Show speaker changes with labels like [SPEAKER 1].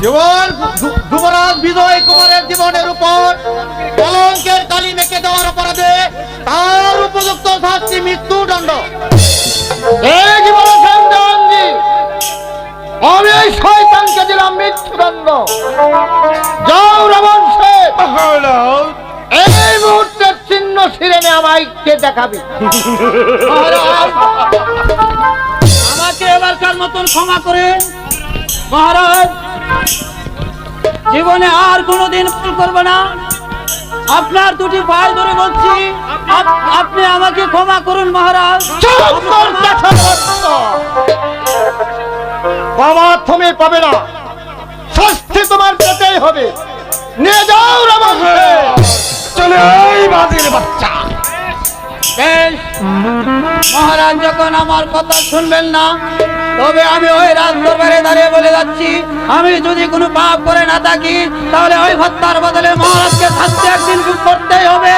[SPEAKER 1] জীবন যুবরাজ বিজয় কুমারের জীবনের উপর কলঙ্কের কালি মেখে দেওয়ার অপরাধে তার উপযুক্ত শাস্তি মৃত্যুদণ্ড।
[SPEAKER 2] এই কি মৃত্যুদণ্ড। এই মুহূর্তের চিহ্ন সিরেনে আমাকে দেখাবি?
[SPEAKER 3] মহারাজ মতন ক্ষমা করেন মহারাজ জীবনে আর কোনোদিন ভুল করব না। আপনার দুটি পায়ে ধরে বলছি আপনি আমাকে ক্ষমা করুন মহারাজ!
[SPEAKER 2] বাবা তুমি পাবে না। শাস্তি তোমার পেতেই হবে। নিয়ে যাও রাবণ
[SPEAKER 4] চলে এই বাজির বাচ্চা।
[SPEAKER 3] মহারাজ যখন আমার কথা শুনবেন না, তবে আমি ওই রাজ দরবারে দাঁড়িয়ে বলে যাচ্ছি, আমি যদি কোনো পাপ করে না থাকি, তাহলে ওই হত্যার বদলে মহারাজকে শাস্তি একদিন করতেই হবে।